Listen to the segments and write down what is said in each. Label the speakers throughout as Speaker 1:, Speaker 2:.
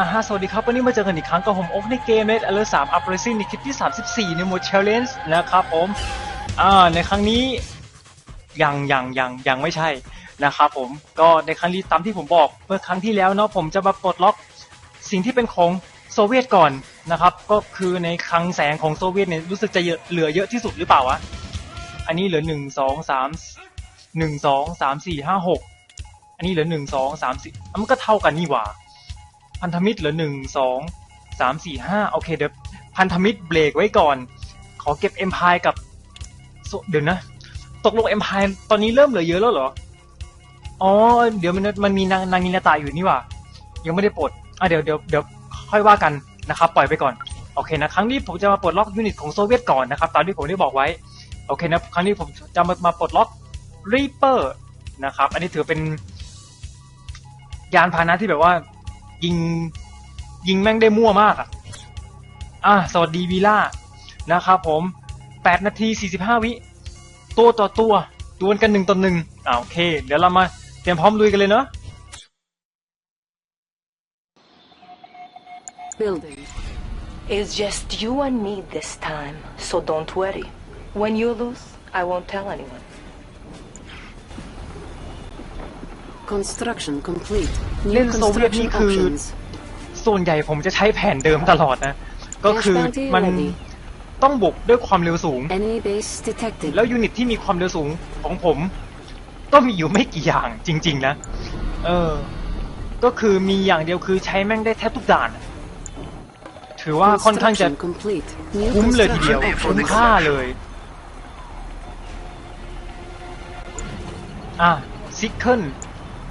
Speaker 1: อ่าฮะสวัสดีครับ วันนี้มาเจอกันอีกครั้งกับผมโอ๊กในเกมเลดอเลอร์สามอัปเรซิ่งในคลิปที่ 34 ในโหมด Challenge นะครับผม อ่า ในครั้งนี้ยังยังยังยังไม่ใช่นะครับผม ก็ในครั้งนี้ตามที่ผมบอกเมื่อครั้งที่แล้วเนาะผมจะมาปลดล็อกสิ่งที่เป็นของโซเวียตก่อนนะครับ ก็คือในคลังแสงของโซเวียตเนี่ยรู้สึกจะเยอะเหลือเยอะที่สุดหรือเปล่าวะ อันนี้เหลือหนึ่งสองสามหนึ่งสองสามสี่ห้าหกอันนี้เหลือหนึ่งสองสามสี่มันก็เท่ากันนี่หว่า พันธมิตรเหลือหนึ่งสองสามสี่ห้าโอเคเดี๋ยวพันธมิตรเบรกไว้ก่อน ขอเก็บเอ็มพายกับเดี๋ยวนะ ตกลงเอ็มพายตอนนี้เริ่มเหลือเยอะแล้วเหรอ อ๋อ เดี๋ยวมันมันมีนางนางินาตาอยู่นี่ว่ายังไม่ได้ปลดอะเดี๋ยวเดี๋ยวเดี๋ยวค่อยว่ากันนะครับ ปล่อยไปก่อนโอเคนะครั้งนี้ผมจะมาปลดล็อกยูนิตของโซเวียตก่อนนะครับ ตามที่ผมได้บอกไว้โอเคนะครั้งนี้ผมจะมามาปลดล็อกรีเปอร์นะครับ อันนี้ถือเป็นยานพาหนะที่แบบว่า ยิง ยิงแม่งได้มั่วมากอะ อะสวัสดีวีล่านะครับผม8นาที45วิ ตัวต่อตัวดวลกันหนึ่งต่อหนึ่งอ่าโอเค เดี๋ยวเรามาเตรียมพร้อมลุยกันเลยเนาะ
Speaker 2: Building.
Speaker 3: It's just you and me this time, so don't worry. When you lose, I won't tell anyone.
Speaker 2: Construction complete. New
Speaker 1: Little Soviet
Speaker 2: construction
Speaker 1: นี่คือ
Speaker 2: options.
Speaker 1: ส่วนใหญ่ผมจะใช้แผนเดิมตลอดนะ ก็คือ
Speaker 2: bounty
Speaker 1: มัน
Speaker 2: ready
Speaker 1: ต้องบุกด้วยความเร็วสูง
Speaker 2: Enemy base detected.
Speaker 1: แล้วยูนิตที่มีความเร็วสูงของผม ก็มีอยู่ไม่กี่อย่างจริง ๆ นะ เออ ก็คือมีอย่างเดียวคือใช้แม่งได้แทบทุกด่านถือว่าค่อนข้างจะ
Speaker 2: Construction complete. New
Speaker 1: คุ้มเลยทีเดียว
Speaker 2: construction
Speaker 1: คุ้ม
Speaker 2: options.
Speaker 1: ค่าเลย อะซิกเกิล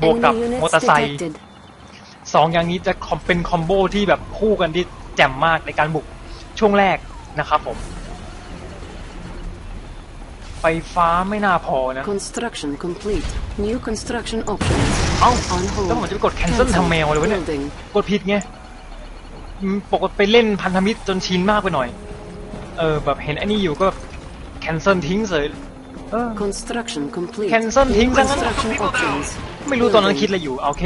Speaker 1: บวกกับ
Speaker 2: Enemy
Speaker 1: มอ
Speaker 2: units
Speaker 1: เตอร์ไซค์
Speaker 2: detected.
Speaker 1: สองอย่างนี้จะคอมเป็นคอมโบที่แบบคู่กันที่แจ่มมากในการบุกช่วงแรกนะครับผม ไฟฟ้าไม่น่าพอนะ
Speaker 2: Construction complete. New construction options.
Speaker 1: เอ้า
Speaker 2: On hold.
Speaker 1: แล้วผมจะไปกด cancel ทำแมวเลยวะเนี่ย
Speaker 2: Building.
Speaker 1: กดผิดไงอืมปกติไปเล่นพันธมิตรจนชินมากไปหน่อย เออแบบเห็นอันนี้อยู่ก็แคนเซิลทิ้งเลย เออ
Speaker 2: Construction complete.
Speaker 1: Cancel
Speaker 2: New
Speaker 1: ทิ้งซะงั้น
Speaker 2: construction options.
Speaker 1: ไม่รู้ตอนนั้น
Speaker 2: Building.
Speaker 1: คิดอะไรอยู่โอเค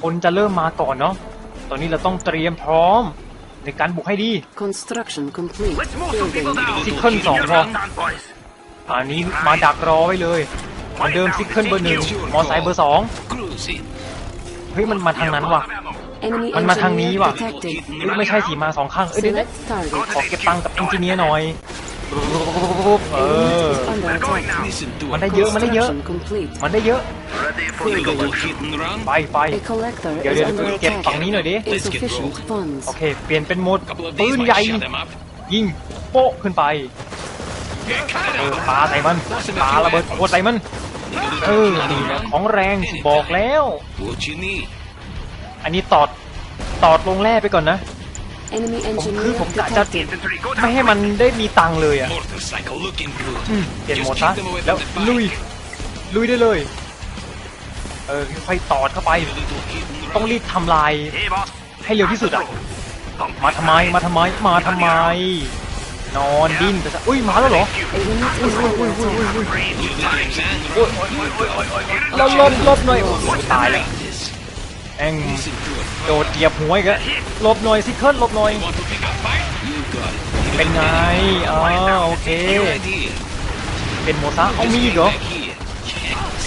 Speaker 1: คนจะเริ่มมาก่อนเนาะตอนนี้เราต้องเตรียมพร้อม ในการบุกให้ดี
Speaker 2: Construction complete.
Speaker 4: Let's move some people
Speaker 2: Building.
Speaker 4: down.
Speaker 1: ซิกเคิลสองพอ
Speaker 4: boys.
Speaker 1: อันนี้มาดักรอไว้เลยเหมือนเดิมซิกเคิลเบอร์หนึ่งมอไซค์เบอร์สอง
Speaker 4: Cruising.
Speaker 1: เฮ้ยมันมาทางนั้นว่ะ
Speaker 2: Enemy
Speaker 1: มันมาทางนี้
Speaker 2: engineer
Speaker 1: ว่ะ
Speaker 2: detected.
Speaker 1: เฮ้ยไม่ใช่สีมาสองข้างเอ้ยเดี๋ยว
Speaker 2: Select target.
Speaker 1: ขอเก็บตังค์กับเอนจิเนียร์หน่อย เอ
Speaker 2: Unit
Speaker 1: อ
Speaker 2: is under attack.
Speaker 4: Listen to
Speaker 1: มัน
Speaker 4: it.
Speaker 1: ได้เยอะมันได้เยอะ
Speaker 2: Construction complete.
Speaker 1: มันได้เยอะ
Speaker 4: Ready for the
Speaker 2: Building.
Speaker 4: little hit and run?
Speaker 1: ไปไป
Speaker 2: A collector
Speaker 1: ดี๋ยว
Speaker 2: is
Speaker 1: เดี๋ยว
Speaker 2: under
Speaker 1: เก็บฝั่ง
Speaker 2: attack.
Speaker 1: นี้หน่อยดิ
Speaker 2: Insufficient funds.
Speaker 1: โอเค เปลี่ยนเป็นโหมด
Speaker 4: Couple of
Speaker 1: ปื
Speaker 4: these
Speaker 1: น
Speaker 4: might
Speaker 1: ใหญ่
Speaker 4: shut them up.
Speaker 1: ยิงโป๊ะขึ้นไป
Speaker 4: Yeah, cut it
Speaker 1: เออ
Speaker 4: out.
Speaker 1: ปาใส่มันปาระเบิดขวดใส่มัน เออนี่แหละของแรงบอกแล้ว
Speaker 4: What you need?
Speaker 1: อันนี้ตอดตอดลงแร่ไปก่อนนะ
Speaker 2: Enemy
Speaker 1: ผมคือ
Speaker 2: engineer
Speaker 1: ผมกะจะ
Speaker 2: detected.
Speaker 1: ไม่ให้มันได้มีตังค์เลยอะ
Speaker 4: Motorcycle looking good.
Speaker 1: อืมเปลี่ยน
Speaker 4: Just
Speaker 1: โหมด
Speaker 4: keep
Speaker 1: ซะ
Speaker 4: them away
Speaker 1: แล้ว
Speaker 4: from the
Speaker 1: ลุย
Speaker 4: fire.
Speaker 1: ลุยได้เลย เออค่อยๆตอดเข้าไป
Speaker 4: A little hit and
Speaker 1: ต้อง
Speaker 4: run.
Speaker 1: รีบทำลาย
Speaker 4: Hey, boss.
Speaker 1: ให้เร็วที่สุดอะ มาทำไม มาทำไม มาทำไม นอนดิ้นแต่จะอุ้ย มาแล้วเหรอ
Speaker 2: A unit is under attack.
Speaker 4: You think, man?
Speaker 1: โอ้ยโอ้ยโอ้ยโอ้ยโอ้ยโอ้ยลบลบลบหน่อยโอ้ยตายแล้ว
Speaker 4: This.
Speaker 1: แองโดดเหยียบหัวอีกแล้วหลบหน่อยสิเคิลหลบหน่อยเป็นไงอ๋อโอเค เป็นโมซะเอามีอีกเหรอ
Speaker 4: back here.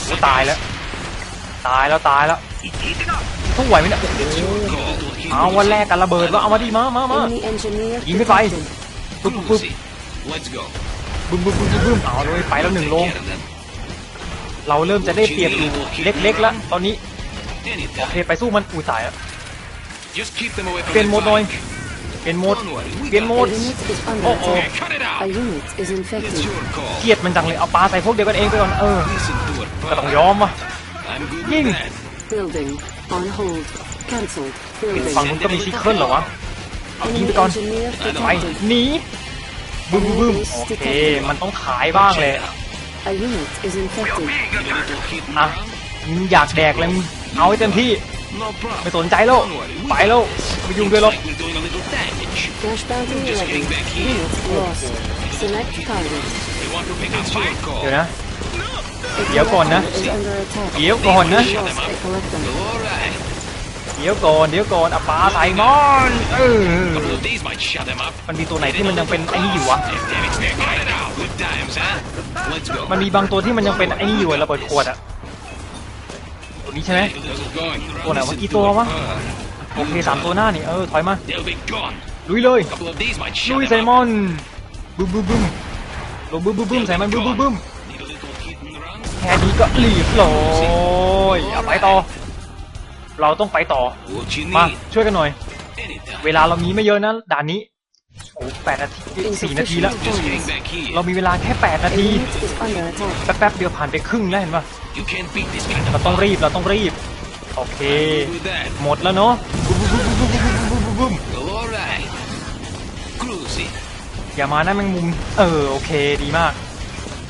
Speaker 1: โอ้ตายแล้ว ตายแล้วตายแล้วสู้ไหวไหมเนี่ยเอาวันแรกกันระเบิดว่าเอามาดิมามามายิงไม่ไปปึ๊บปึ๊บบึ้มบึ้มบึ้มบึ้มเอาเลยไปแล้วหนึ่งลง เราเริ่มจะได้เปรียบอยู่เล็กๆแล้วตอนนี้ โอเคไปสู้มันอุ้ยตายแล้ว
Speaker 4: Just keep them away from
Speaker 1: เปลี่ยน
Speaker 4: the
Speaker 1: โหมดหน่อย
Speaker 4: fire.
Speaker 1: เปลี่ยนโหมด
Speaker 4: Don't worry, we
Speaker 1: เปลี่ยน
Speaker 4: got
Speaker 1: โหม
Speaker 2: A
Speaker 1: ด
Speaker 2: unit is under
Speaker 1: Oh, oh.
Speaker 2: attack.
Speaker 4: Yeah, cut it
Speaker 2: A
Speaker 4: out.
Speaker 2: unit is
Speaker 4: It's
Speaker 2: infected.
Speaker 4: your call.
Speaker 1: เกลียดมันจังเลยเอาปลาใส่พวกเดียวกันเองไปก่อนเออ
Speaker 4: Listen to it,
Speaker 1: ก็ต้อง
Speaker 4: pal.
Speaker 1: ยอมว่ะ
Speaker 4: I'm good
Speaker 1: Ying.
Speaker 4: with that.
Speaker 2: Building. On hold. Cancelled.
Speaker 1: ฝั่ง
Speaker 2: Building.
Speaker 1: นู้นก็มีซิคเคิลเหรอวะ เอายิง
Speaker 2: Enemy
Speaker 1: ไปก่อน
Speaker 2: engineer
Speaker 1: ไป
Speaker 2: detected.
Speaker 1: หนีบึ้มบึ้มบึ้มโอเค มันต้องขายบ้างเลย
Speaker 2: A unit is infected.
Speaker 4: Need a little hit and
Speaker 1: อะ
Speaker 4: run?
Speaker 1: มึงอยากแดกเลยมึงเอาให้เต็มที่
Speaker 4: No problem.
Speaker 1: ไม่สนใจแล้ว
Speaker 4: Don't worry, we
Speaker 1: ไป
Speaker 4: got
Speaker 1: แล้ว
Speaker 4: this.
Speaker 1: ไม่ยุ่งด้วยหรอก
Speaker 4: Looks like we're doing a little damage.
Speaker 2: Flash bounty
Speaker 4: Just
Speaker 2: ready.
Speaker 4: getting back here.
Speaker 2: Unit lost. Select target.
Speaker 4: You want to pick a fight?
Speaker 1: เดี๋ยวนะ
Speaker 2: A
Speaker 1: Dĩa còn á.
Speaker 2: collector is under attack.
Speaker 1: เดี๋ยวก่อนนะ
Speaker 2: We lost a collector.
Speaker 4: All right.
Speaker 1: เดี๋ยวก่อนเดี๋ยวก่อนอะปลาใส่มอนเออ
Speaker 4: Couple of these might shut them up.
Speaker 1: มันมีตัวไหนที่มันยังเป็นไอ้นี่อยู่วะ
Speaker 4: Damn it, they're got it out. Good times, huh? Let's go.
Speaker 1: มันมีบางตัวที่มันยังเป็นไอ้นี่อยู่อะระเบิดขวดอะ ตัวนี้ใช่ไหมตัวไหนวะกี่ตัววะโอเคสามตัวหน้านี่เออถอยมาลุยเลยลุยไซมอนบึ้มบึ้มบึ้มลงบึ้มบึ้มบึ้มใส่มันบึ้มบึ้มบึ้มแค่นี้ก็รีบเลยเอาไปต่อ เราต้องไปต่อมาช่วยกันหน่อย เวลาเรามีไม่เยอะนะด่านนี้ โอ้แปดนาทีสี่นาทีแล้ว
Speaker 4: Just getting back here.
Speaker 1: เรามีเวลาแค่แปดนา
Speaker 2: A
Speaker 1: ที
Speaker 2: unit is under attack.
Speaker 1: แป๊บๆเดียวผ่านไปครึ่งแล้วเห็นปะ
Speaker 4: You can't beat this kind
Speaker 1: เรา
Speaker 4: of
Speaker 1: ต้องรีบเราต้องรีบ โอเค
Speaker 4: with that.
Speaker 1: หมดแล้วเนาะบึ้มบึ้มบึ้มบึ้มบึ้มบึ้มบึ้ม
Speaker 4: Well, all right. Cruising.
Speaker 1: อย่ามานะแมงมุม เออโอเคดีมาก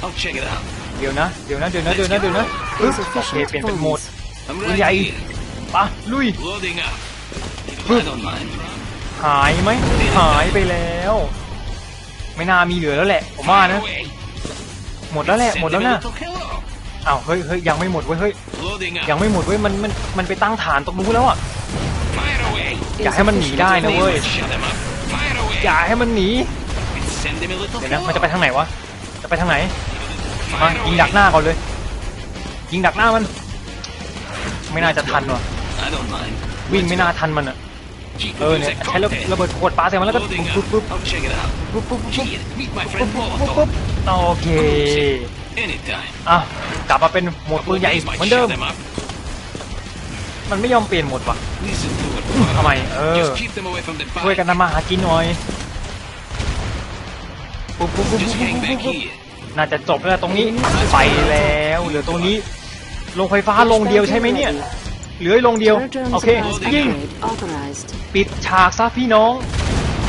Speaker 4: I'll check it out.
Speaker 1: เดี๋ยวนะเดี๋ยวนะเดี๋ยวนะเดี๋ยวนะเดี๋ยวนะปึ๊บโอเค
Speaker 2: Insufficient
Speaker 1: เปลี่ยนเป็นโหมด
Speaker 2: funds.
Speaker 4: I'm
Speaker 1: ปืน
Speaker 4: right
Speaker 1: ใหญ่
Speaker 4: here.
Speaker 1: ปะลุย
Speaker 4: Loading up.
Speaker 1: หายไหมหายไปแล้ว ไม่น่ามีเหลือแล้วแหละ ผมว่านะ หมดแล้วแหละ หมดแล้วนะอ้าวเฮ้ยเฮ้ยยังไม่หมดเว้ยเฮ้ยยังไม่หมดเว้ยมันมันมันไปตั้งฐานตรงนู้นแล้วอะอย่าให้มันหนีได้นะเว้ยอย่าให้มันหนีเดี๋ยวนะมันจะไปทางไหนวะจะไปทางไหนมายิงดักหน้าก่อนเลย ยิงดักหน้ามัน ไม่น่าจะทันว่ะวิ่งไม่น่าทันมันอะ เออเนี่ย
Speaker 4: use a
Speaker 1: ใช้ระ
Speaker 4: cocktail.
Speaker 1: ระเบิดขวดปาใส่มันแล้วก็
Speaker 4: Loading
Speaker 1: ปุ๊บ
Speaker 4: up.
Speaker 1: ปุ๊บ
Speaker 4: I'll check it out.
Speaker 1: ปุ๊บปุ๊บปุ๊บ
Speaker 4: Gee, meet my
Speaker 1: ปุ๊บ
Speaker 4: friend
Speaker 1: ปุ๊บปุ๊บปุ๊บ
Speaker 4: Molotov.
Speaker 1: โอเค
Speaker 4: Anytime.
Speaker 1: อะกลับมาเป็นโหมด
Speaker 4: Couple
Speaker 1: ปืน
Speaker 4: of
Speaker 1: ใหญ่
Speaker 4: these
Speaker 1: เห
Speaker 4: might
Speaker 1: มือนเดิม
Speaker 4: shut them up.
Speaker 1: มันไม่ยอมเปลี่ยนโหมดว่ะ
Speaker 4: Listen to it.
Speaker 1: ทำไมเออ
Speaker 4: Just keep them away from the
Speaker 1: ช่วย
Speaker 4: bike.
Speaker 1: กันทำมาหากินหน่อยปุ๊บปุ๊บปุ๊บปุ๊บ
Speaker 4: Just
Speaker 1: ปุ๊บ
Speaker 4: hang
Speaker 1: ปุ๊บ
Speaker 4: back
Speaker 1: ปุ๊บ
Speaker 4: here.
Speaker 1: น่าจะจบแล้วตรงนี้ไปแล้วเหลือตรงนี้ลงไฟฟ้าลงเดียวใช่ไหมเนี่ย เหลือลงเดียว
Speaker 2: Air drone
Speaker 1: โอเค
Speaker 2: supplies
Speaker 1: ยิง
Speaker 2: upgrade authorized.
Speaker 1: ปิดฉากซะพี่น้อง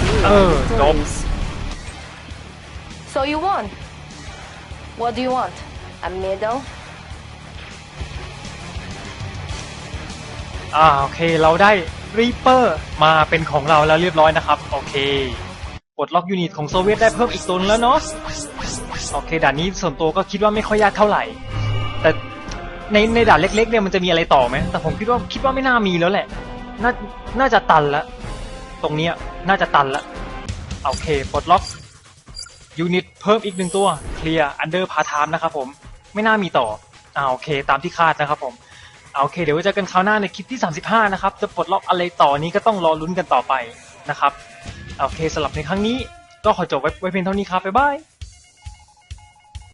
Speaker 2: You
Speaker 1: Oh,
Speaker 2: are victorious.
Speaker 3: So you won. What do you want? A medal?
Speaker 1: อ่าโอเค เราได้รีเปอร์มาเป็นของเราแล้วเรียบร้อยนะครับ โอเคปลดล็อกยูนิตของโซเวียตได้เพิ่มอีกตัวนึงแล้วเนาะโอเคด่านนี้ส่วนตัวก็คิดว่าไม่ค่อยยากเท่าไหร่ แต่ ในในด่านเล็ก ๆ เนี่ยมันจะมีอะไรต่อไหมแต่ผมคิดว่าคิดว่าไม่น่ามีแล้วแหละ น่าน่าจะตันละ ตรงเนี้ยน่าจะตันละโอเคปลดล็อกยูนิตเพิ่มอีกหนึ่งตัวเคลียร์อันเดอร์พาทามนะครับผมไม่น่ามีต่ออ่าโอเค ตามที่คาดนะครับผมโอเค เดี๋ยวไว้เจอกันคราวหน้าในคลิปที่ 35 นะครับ จะปลดล็อกอะไรต่อนี้ก็ต้องรอลุ้นกันต่อไปนะครับ โอเคสำหรับในครั้งนี้ก็ขอจบไว้ไวเพียงเท่านี้ครับ บ๊ายบาย